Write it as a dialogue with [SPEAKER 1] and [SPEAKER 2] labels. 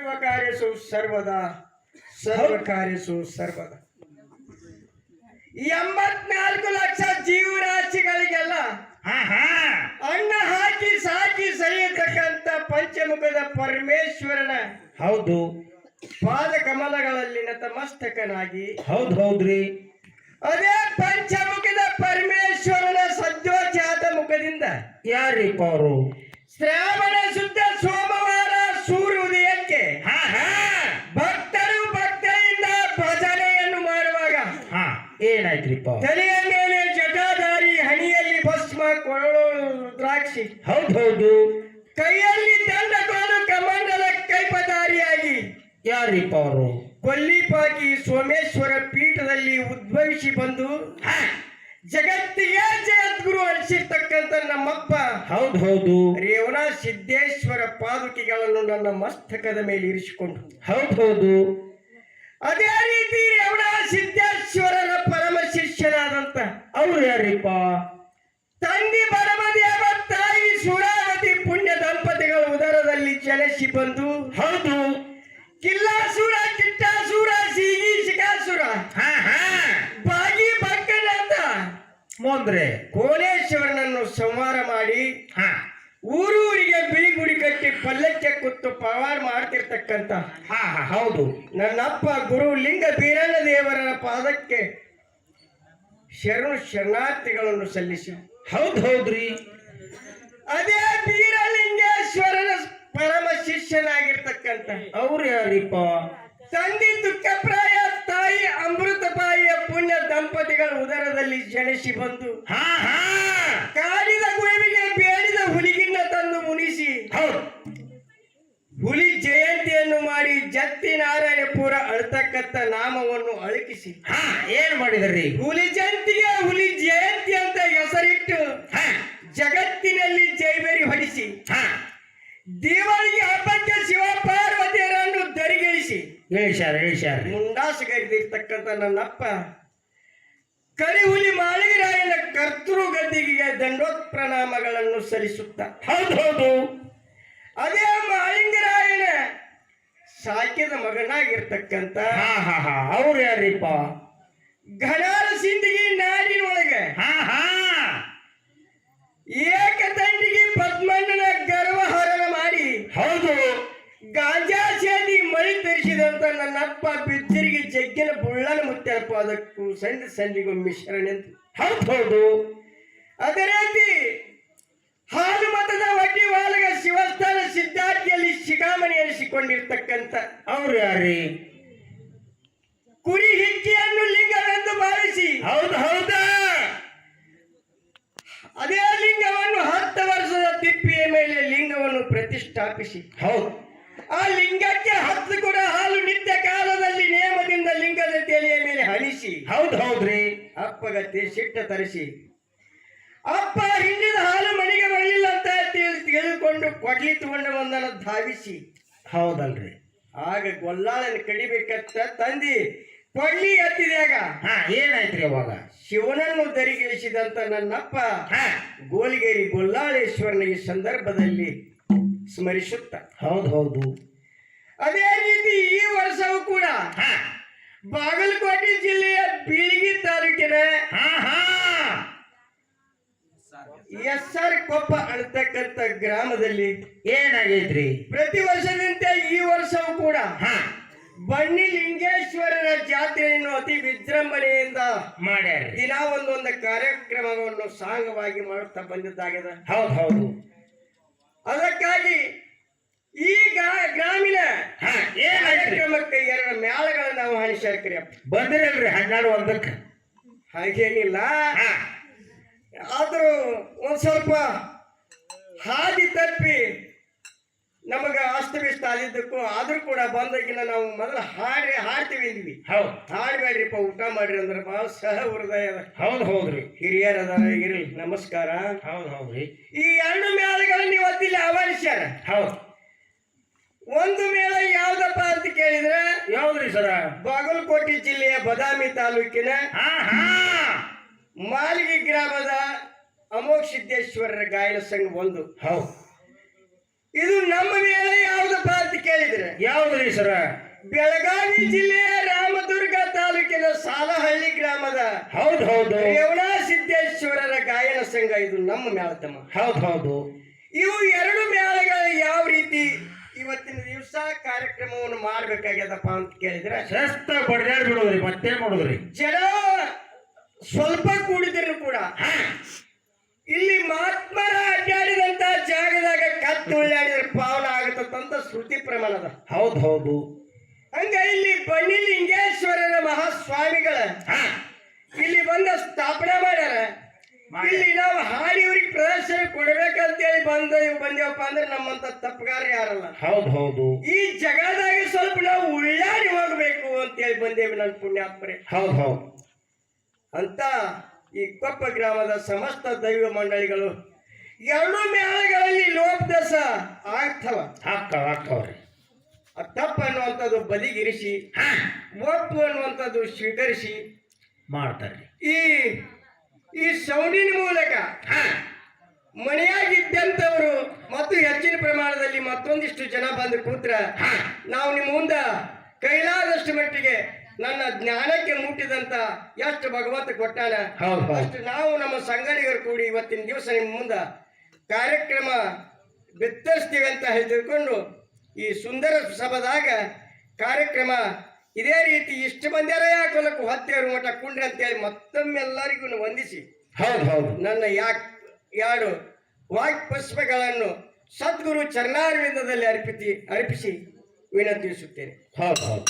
[SPEAKER 1] ಸರ್ವಕಾರ್ಯಸು ಸರ್ವದ ಕಾರ್ಯಸು ಸರ್ವದ. ಎಂಬತ್ನಾಲ್ಕು ಲಕ್ಷ ಜೀವರಾಶಿಗಳಿಗೆಲ್ಲ ಅಣ್ಣ ಹಾಕಿ ಸಾಕಿ ಸರಿಯತಕ್ಕಂತ ಪಂಚಮುಖದ ಪರಮೇಶ್ವರನ
[SPEAKER 2] ಹೌದು.
[SPEAKER 1] ಪಾದ ಕಮಲಗಳಲ್ಲಿ ನತಮಸ್ತಕನಾಗಿ
[SPEAKER 2] ಹೌದು ಹೌದ್ರಿ.
[SPEAKER 1] ಅದೇ ಪಂಚಮುಖದ ಪರಮೇಶ್ವರನ ಸದ್ಯೋಚಾತ ಮುಖದಿಂದ
[SPEAKER 2] ಯಾರಿಪ್ಪ ಅವರು?
[SPEAKER 1] ಶ್ರಾವಣ ಶುದ್ಧ ಸೋಮವಾರ ತಲೆಯ ಮೇಲೆ ಜಟಾಧಾರಿ ಹಣಿಯಲ್ಲಿ ಭಸ್ಮ ಕೊರಳು ದ್ರಾಕ್ಷಿ.
[SPEAKER 2] ಹೌದ್ ಹೌದು.
[SPEAKER 1] ಕೈಯಲ್ಲಿ ದಂಡಕೋಲು ಕಮಂಡಲ ಕೈಪಧಾರಿಯಾಗಿ
[SPEAKER 2] ಯಾರಿಪ್ಪ ಅವರು?
[SPEAKER 1] ಕೊಲ್ಲಿಪಾಕಿ ಸೋಮೇಶ್ವರ ಪೀಠದಲ್ಲಿ ಉದ್ಭವಿಸಿ ಬಂದು ಜಗತ್ತಿಗೆ ಜಗದ್ಗುರು ಅನಿಸಿರ್ತಕ್ಕಂಥ ನಮ್ಮಪ್ಪ.
[SPEAKER 2] ಹೌದು ಹೌದು.
[SPEAKER 1] ರೇವಣ ಸಿದ್ದೇಶ್ವರ ಪಾದುಕೆಗಳನ್ನು ನನ್ನ ಮಸ್ತಕದ ಮೇಲೆ ಇರಿಸಿಕೊಂಡು.
[SPEAKER 2] ಹೌದು ಹೌದು.
[SPEAKER 1] ಅದೇ ರೀತಿ
[SPEAKER 2] ತಂದಿ
[SPEAKER 1] ತಂದೆ ಪರಮದೇವ ತಾಯಿ ಸುರಾವತಿ ಪುಣ್ಯ ದಂಪತಿಗಳ ಉದರದಲ್ಲಿ ಚಲಿಸಿ ಬಂದು
[SPEAKER 2] ಹೌದು
[SPEAKER 1] ಕಿಲ್ಲಾಸುರ ಕಿಟ್ಟಾಸುರ ಸೀಗಿ ಶಿಕಾಸುರ
[SPEAKER 2] ಹಾ ಹಾ.
[SPEAKER 1] ಬಾಗಿ ಅಂತ
[SPEAKER 2] ಮೋಂಧ್ರೆ
[SPEAKER 1] ಕೋಲೇಶ್ವರನನ್ನು ಸಂಹಾರ ಮಾಡಿ
[SPEAKER 2] ಹಾ.
[SPEAKER 1] ಊರೂರಿಗೆ ಬಿಳಿ ಗುಡಿ ಕಟ್ಟಿ ಪಲ್ಲಕ್ಕೆ ಕುತ್ತು ಪವಾರ್ ಮಾಡ್ತಿರ್ತಕ್ಕಂತ.
[SPEAKER 2] ಹಾ ಹೌದು.
[SPEAKER 1] ನನ್ನಪ್ಪ ಗುರು ಲಿಂಗ ಬೀರಣ್ಣ ದೇವರ ಪಾದಕ್ಕೆ ಶರಣು ಶರಣಾರ್ಥಿಗಳನ್ನು ಸಲ್ಲಿಸಿ.
[SPEAKER 2] ಹೌದು ಹೌದ್ರಿ.
[SPEAKER 1] ಅದೇ ಬೀರಲಿಂಗೇಶ್ವರನ ಪರಮ ಶಿಷ್ಯನಾಗಿರ್ತಕ್ಕಂಥ.
[SPEAKER 2] ಅವ್ರು ಯಾರಿಪ್ಪ?
[SPEAKER 1] ತಂದೆ ದುಃಖಪ್ರಾಯ ತಾಯಿ ಅಮೃತಪಾಯಿಯ ಪುಣ್ಯ ದಂಪತಿಗಳ ಉದರದಲ್ಲಿ ಜನಿಸಿ ಬಂದು
[SPEAKER 2] ಹಾ.
[SPEAKER 1] ನಾಮವನ್ನು ಅಳಕಿಸಿ.
[SPEAKER 2] ಹಾ ಏನ್ ಮಾಡಿದ್ರಿ?
[SPEAKER 1] ಹುಲಿ ಜಯಂತಿಗೆ ಹುಲಿ ಜಯಂತಿ ಅಂತ ಹೆಸರಿಟ್ಟು ಜಗತ್ತಿನಲ್ಲಿ ಜೈಬೇರಿ ಹೊಡಿಸಿ. ದೀಪಾವಳಿಗೆ ಹಬ್ಬಕ್ಕೆ ಶಿವ ಪಾರ್ವತಿಯರನ್ನು ದರಿಗಿಳಿಸಿ.
[SPEAKER 2] ಹೇಳಿಸ್ಯಾರ ನನ್ನಪ್ಪ
[SPEAKER 1] ಕರಿ ನನ್ನಪ್ಪ ಕರಿಹುಲಿ ಮಾಳಿಗರಾಯನ ಕರ್ತೃ ಗದ್ದಿಗೆ ದಂಡೋತ್ ಪ್ರಣಾಮಗಳನ್ನು ಸಲ್ಲಿಸುತ್ತ.
[SPEAKER 2] ಹೌದೌದು ಹೌದು.
[SPEAKER 1] ಅದೇ ಮಾಳಿಂಗರಾಯನ ಸಾಕಿದ ಮಗನಾಗಿರ್ತಕ್ಕಂತ
[SPEAKER 2] ಹಾ ಹಾ ಹಾ. ಅವ್ರು ಯಾರಿಪ್ಪ?
[SPEAKER 1] ಘನಾರ ಸಿಂಧಿಗೆ ನಾಡಿನೊಳಗೆ.
[SPEAKER 2] ಹಾ ಹಾ.
[SPEAKER 1] ಏಕದಂಡಿಗೆ ಪದ್ಮಣ್ಣನ ಗರ್ವಹರಣ ಮಾಡಿ
[SPEAKER 2] ಹೌದು.
[SPEAKER 1] ಗಾಂಜಾ ಸೇದಿ ಮಳಿ ತರಿಸಿದಂತ ನನ್ನಪ್ಪ ಬಿದ್ದರಿಗೆ ಜಗ್ಗಿನ ಬುಳ್ಳನ ಮುತ್ತಪ್ಪ ಅದಕ್ಕೂ ಸಂಧಿ ಸಂಧಿಗೂ ಮಿಶ್ರಣ
[SPEAKER 2] ಅಂತ. ಹೌದು
[SPEAKER 1] ಅದೇ ರೀತಿ ಹಾಲು ಮತದ ಒಡ್ಡಿ ವಾಲಗ ಶಿವಸ್ಥಾನ ಸಿದ್ಧಾರ್ಥಿಯಲ್ಲಿ ಶಿಖಾಮಣಿ ಸಿಕ್ಕೊಂಡಿರ್ತಕ್ಕಂಥ
[SPEAKER 2] ಅವ್ರು ಯಾರಿ?
[SPEAKER 1] ಕುರಿ ಹಿಕ್ಕಿಯನ್ನು ಲಿಂಗವೆಂದು ಭಾವಿಸಿ
[SPEAKER 2] ಹೌದು ಹೌದಾ.
[SPEAKER 1] ಅದೇ ಲಿಂಗವನ್ನು ಹತ್ತು ವರ್ಷದ ತಿಪ್ಪಿಯ ಮೇಲೆ ಲಿಂಗವನ್ನು ಪ್ರತಿಷ್ಠಾಪಿಸಿ.
[SPEAKER 2] ಹೌದು.
[SPEAKER 1] ಆ ಲಿಂಗಕ್ಕೆ ಹತ್ತು ಕೂಡ ಹಾಲು ನಿತ್ಯ ಕಾಲದಲ್ಲಿ ನೇಮದಿಂದ ಲಿಂಗದ ತಲೆಯ ಮೇಲೆ ಹಣಿಸಿ
[SPEAKER 2] ಹೌದು ಹೌದ್ರಿ.
[SPEAKER 1] ಅಪ್ಪಗತ್ತೆ ಸಿಟ್ಟ ತರಿಸಿ. ಅಪ್ಪ ಕೊಡ್ಲಿ ತಗೊಂಡು ಬಂದನ ಧಾವಿಸಿ.
[SPEAKER 2] ಹೌದಲ್ರಿ.
[SPEAKER 1] ಆಗ ಗೊಲ್ಲಾಳನ ಕಡಿಬೇಕಂತ ತಂದಿ ಕೊಡ್ಲಿ ಎತ್ತಿದಾಗ
[SPEAKER 2] ಹಾ ಏನಾಯ್ತ್ರಿ ಅವಾಗ?
[SPEAKER 1] ಶಿವನನ್ನು ದರಿಗಿಳಿಸಿದಂತ ನನ್ನಪ್ಪ
[SPEAKER 2] ಹಾ.
[SPEAKER 1] ಗೋಲಿಗೇರಿ ಗೊಲ್ಲಾಳೇಶ್ವರನ ಈ ಸಂದರ್ಭದಲ್ಲಿ ಸ್ಮರಿಸುತ್ತ.
[SPEAKER 2] ಹೌದು ಹೌದು.
[SPEAKER 1] ಅದೇ ರೀತಿ ಈ ವರ್ಷವೂ ಕೂಡ
[SPEAKER 2] ಹಾ.
[SPEAKER 1] ಬಾಗಲಕೋಟೆ ಜಿಲ್ಲೆಯ ಬೀಳಗಿ ತಾಲೂಕಿನ
[SPEAKER 2] ಹಾ ಹಾ.
[SPEAKER 1] ಎಸ್ ಆರ್ ಕೊಪ್ಪ ಅಳ್ತಕ್ಕಂತ ಗ್ರಾಮದಲ್ಲಿ
[SPEAKER 2] ಏನಾಗೈತ್ರಿ?
[SPEAKER 1] ಪ್ರತಿ ವರ್ಷದಂತೆ ಈ ವರ್ಷವೂ ಕೂಡ
[SPEAKER 2] ಹಾ.
[SPEAKER 1] ಬನ್ನಿ ಲಿಂಗೇಶ್ವರನ ಜಾತ್ರೆಯನ್ನು ಅತಿ ವಿಜೃಂಭಣೆಯಿಂದ
[SPEAKER 2] ಮಾಡ್ಯಾರ
[SPEAKER 1] ದಿನ ಒಂದೊಂದು ಕಾರ್ಯಕ್ರಮವನ್ನು ಸಾಂಗವಾಗಿ ಮಾಡುತ್ತಾ ಬಂದಿದ್ದಾಗಿದೆ.
[SPEAKER 2] ಹೌದು ಹೌದು.
[SPEAKER 1] ಅದಕ್ಕಾಗಿ ಈ ಗಾ- ಗ್ರಾಮೀಣ ಕಾರ್ಯಕ್ರಮಕ್ಕೆ ಎರಡು ಮೇಳಗಳನ್ನು ನಾವು ಹಣಿಸ್ಯಾರ್ಕರಿ
[SPEAKER 2] ಬಂದಿರಲ್ರಿ ಹನ್ನೆರಡು ಒಂದಕ್ಕೆ.
[SPEAKER 1] ಹಾಗೇನಿಲ್ಲ.
[SPEAKER 2] ಹಾ.
[SPEAKER 1] ಆದರೂ ಒಂದ್ ಸ್ವಲ್ಪ ಹಾದಿ ತಪ್ಪಿ ನಮಗ ಅಸ್ತವ್ಯಸ್ತ ಆಗಿದ್ದಕ್ಕೂ ಆದ್ರೂ ಕೂಡ ಬಂದಾಗಿನ ನಾವು ಮೊದಲು ಹಾಡಿ ಹಾಡ್ತೀವಿ ಇದ್ವಿ
[SPEAKER 2] ಹೌದು.
[SPEAKER 1] ಹಾಡ್ಬೇಡ್ರಿಪ್ಪ ಊಟ ಮಾಡ್ರಿ ಅಂದ್ರೆ ಸಹ ಹೃದಯ ಹೌದು
[SPEAKER 2] ಹೌದ್ ಹೌದ್ರಿ
[SPEAKER 1] ಹಿರಿಯರ ಅದಾರ ಇರ್ಲಿ ನಮಸ್ಕಾರ.
[SPEAKER 2] ಹೌದು ಹೌದ್ರಿ
[SPEAKER 1] ಈ ಎರಡು ಮೇಳಗಳನ್ನ ಇವತ್ತಿಲ್ಲ ಆಹ್ವಾನಿಸ್ಯಾರ
[SPEAKER 2] ಹೌದು.
[SPEAKER 1] ಒಂದು ಮೇಳ ಯಾವ್ದಪ್ಪ ಅಂತ ಕೇಳಿದ್ರೆ
[SPEAKER 2] ಯಾವ್ದ್ರಿ ಸರ?
[SPEAKER 1] ಬಾಗಲಕೋಟೆ ಜಿಲ್ಲೆಯ ಬದಾಮಿ ತಾಲೂಕಿನ ಮಾಲಿಗೆ ಗ್ರಾಮದ ಅಮೋಘ ಸಿದ್ದೇಶ್ವರರ ಗಾಯನ ಸಂಘ ಒಂದು.
[SPEAKER 2] ಹೌದು.
[SPEAKER 1] ಇದು ನಮ್ಮ ಮೇಲೆ ಯಾವ್ದಪ್ಪ ಅಂತ ಕೇಳಿದ್ರೆ?
[SPEAKER 2] ಯಾವ್ದ್ರಿ ಸರ?
[SPEAKER 1] ಬೆಳಗಾವಿ ಜಿಲ್ಲೆಯ ರಾಮದುರ್ಗ ತಾಲೂಕಿನ ಸಾಲಹಳ್ಳಿ ಗ್ರಾಮದ
[SPEAKER 2] ಹೌದು ಹೌದು.
[SPEAKER 1] ರೇವಣ ಸಿದ್ದೇಶ್ವರರ ಗಾಯನ ಸಂಘ ಇದು ನಮ್ಮ ಮೇಳತಮ್ಮ
[SPEAKER 2] ಹೌದ್ ಹೌದು.
[SPEAKER 1] ಇವು ಎರಡು ಮೇಳಗಳ ಯಾವ ರೀತಿ ಇವತ್ತಿನ ದಿವಸ ಕಾರ್ಯಕ್ರಮವನ್ನು ಮಾಡ್ಬೇಕಾಗ್ಯದಪ್ಪ ಅಂತ ಕೇಳಿದ್ರೆ
[SPEAKER 2] ಶ್ರೇಷ್ಠ ಬಡ್ದಾಡ್ ಬಿಡೋದ್ರಿ ಮತ್ತೆ ಮಾಡೋದ್ರಿ?
[SPEAKER 1] ಜನ ಸ್ವಲ್ಪ ಕೂಡಿದ್ರು ಕೂಡ. ಇಲ್ಲಿ ಮಹಾತ್ಮರ ಅಡ್ಡಾಡಿದಂತ ಜಾಗದಾಗ ಕತ್ತು ಉಳ್ಳಾಡಿದ್ರೆ ಪಾವನ ಆಗತ್ತಂತ ಶ್ರುತಿ ಪ್ರಮಾಣದ
[SPEAKER 2] ಹೌದ್ ಹೌದು.
[SPEAKER 1] ಹಂಗ ಇಲ್ಲಿ ಬನ್ನಿ ಲಿಂಗೇಶ್ವರನ ಮಹಾಸ್ವಾಮಿಗಳ ಇಲ್ಲಿ ಬಂದ ಸ್ಥಾಪನೆ ಮಾಡ್ಯಾರ. ಇಲ್ಲಿ ನಾವು ಹಾಡಿ ಇವ್ರಿಗೆ ಪ್ರದರ್ಶನ ಕೊಡ್ಬೇಕಂತೇಳಿ ಬಂದ ಬಂದೇವಪ್ಪ ಅಂದ್ರೆ ನಮ್ಮಂತ ತಪ್ಪಗಾರ ಯಾರಲ್ಲ.
[SPEAKER 2] ಹೌದು ಹೌದು.
[SPEAKER 1] ಈ ಜಗದಾಗ ಸ್ವಲ್ಪ ನಾವು ಉಳ್ಳಾಡಿ ಹೋಗ್ಬೇಕು ಅಂತೇಳಿ ಬಂದೇವಿ ನನ್ನ ಪುಣ್ಯಾತ್ಮರೇ.
[SPEAKER 2] ಹೌದು ಹೌದು.
[SPEAKER 1] ಅಂತ ಈ ಕೊಪ್ಪ ಗ್ರಾಮದ ಸಮಸ್ತ ದೈವ ಮಂಡಳಿಗಳು ಎರಡು ಮೇಳಗಳಲ್ಲಿ ಲೋಪದಸ ಆಗ್ತವ.
[SPEAKER 2] ಹಾಕ್ತಾವ ಹಾಕ್ತಾವ್ರಿ
[SPEAKER 1] ಆ ತಪ್ಪು ಅನ್ನುವಂಥದ್ದು ಬದಿಗಿರಿಸಿ ಒಪ್ಪು ಅನ್ನುವಂಥದ್ದು ಸ್ವೀಕರಿಸಿ
[SPEAKER 2] ಮಾಡ್ತಾರೆ
[SPEAKER 1] ಈ ಈ ಸೌಂಡಿನ ಮೂಲಕ ಮನೆಯಾಗಿದ್ದಂಥವರು ಮತ್ತು ಹೆಚ್ಚಿನ ಪ್ರಮಾಣದಲ್ಲಿ ಮತ್ತೊಂದಿಷ್ಟು ಜನ ಬಂದು ಕೂತ್ರ ನಾವು ನಿಮ್ಮ ಮುಂದೆ ಕೈಲಾದಷ್ಟು ಮಟ್ಟಿಗೆ ನನ್ನ ಜ್ಞಾನಕ್ಕೆ ಮುಟ್ಟಿದಂತ ಎಷ್ಟು ಭಗವಂತ ಕೊಟ್ಟಾನ. ಅಷ್ಟು ನಾವು ನಮ್ಮ ಸಂಗಡಿಗರು ಕೂಡಿ ಇವತ್ತಿನ ದಿವಸ ನಿಮ್ಮ ಮುಂದ ಕಾರ್ಯಕ್ರಮ ಬಿತ್ತರಿಸ್ತೀವಿ ಅಂತ ಹೇಳಿಕೊಂಡು ಈ ಸುಂದರ ಸಭದಾಗ ಕಾರ್ಯಕ್ರಮ ಇದೇ ರೀತಿ ಇಷ್ಟು ಬಂದ್ಯಾರ ಯಾಕೊಲಕ್ಕೂ ಹತ್ತೇರು ಮಠ ಕುಂಡ್ರಿ ಅಂತೇಳಿ ಮತ್ತೊಮ್ಮೆಲ್ಲರಿಗೂ ವಂದಿಸಿ.
[SPEAKER 2] ಹೌದು ಹೌದು.
[SPEAKER 1] ನನ್ನ ಯಾಕ್ ಯಾರು ವಾಕ್ ಪುಷ್ಪಗಳನ್ನು ಸದ್ಗುರು ಚರಣಾರ್ವಿಂದದಲ್ಲಿ ಅರ್ಪಿಸಿ ಅರ್ಪಿಸಿ ವಿನಂತಿಸುತ್ತೇನೆ.
[SPEAKER 2] ಹೌದು ಹೌದು.